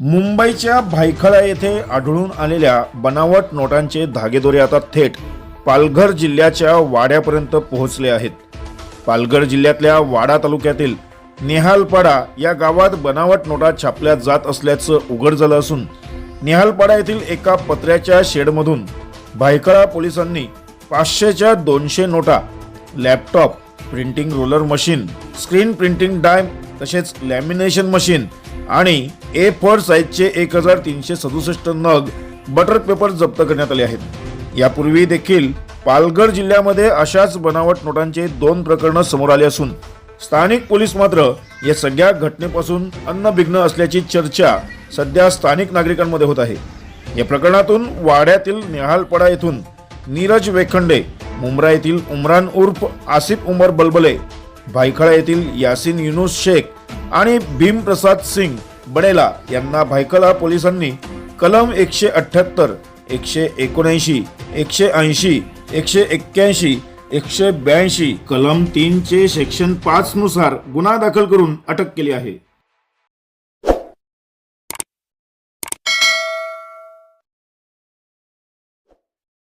मुंबईच्या भायखळा येथे आढळून आलेल्या बनावट नोटांचे धागेदोरे आता थेट पालघर जिल्ह्याच्या वाड्यापर्यंत पोहोचले आहेत. पालघर जिल्ह्यातल्या वाडा तालुक्यातील नेहालपाडा या गावात बनावट नोटा छापल्या जात असल्याचं उघड झालं असून नेहालपाडा येथील एका पत्र्याच्या शेडमधून भायखळा पोलिसांनी पाचशेच्या दोनशे नोटा laptop printing roller machine screen printing die तसेच लॅमिनेशन मशीन आणि ए फोर साईजचे एक हजार तीनशे सदुसष्ट नग बटर पेपर जप्त करण्यात आले आहेत. यापूर्वी देखील पालघर जिल्ह्यामध्ये अशाच बनावट नोटांचे दोन प्रकरणं समोर आली असून स्थानिक पोलीस मात्र या सगळ्या घटनेपासून अन्नबिघ्न असल्याची चर्चा सध्या स्थानिक नागरिकांमध्ये होत आहे. या प्रकरणातून वाड्यातील नेहालपडा येथून नीरज वेखंडे मुंब्रा येथील उमरान उर्फ आसिफ उमर बलबले भायखळा येथील यासिन युनुस शेख आणि भीमप्रसाद सिंग बडेला यांना भायकला पोलिसांनी कलम एकशे अठ्ठ्याहत्तर एकशे एकोणऐंशी एकशे ऐंशी एकशे एक्क्याऐंशी एकशे ब्याऐंशी कलम तीनचे सेक्शन पाचनुसार गुन्हा दाखल करून अटक केली आहे.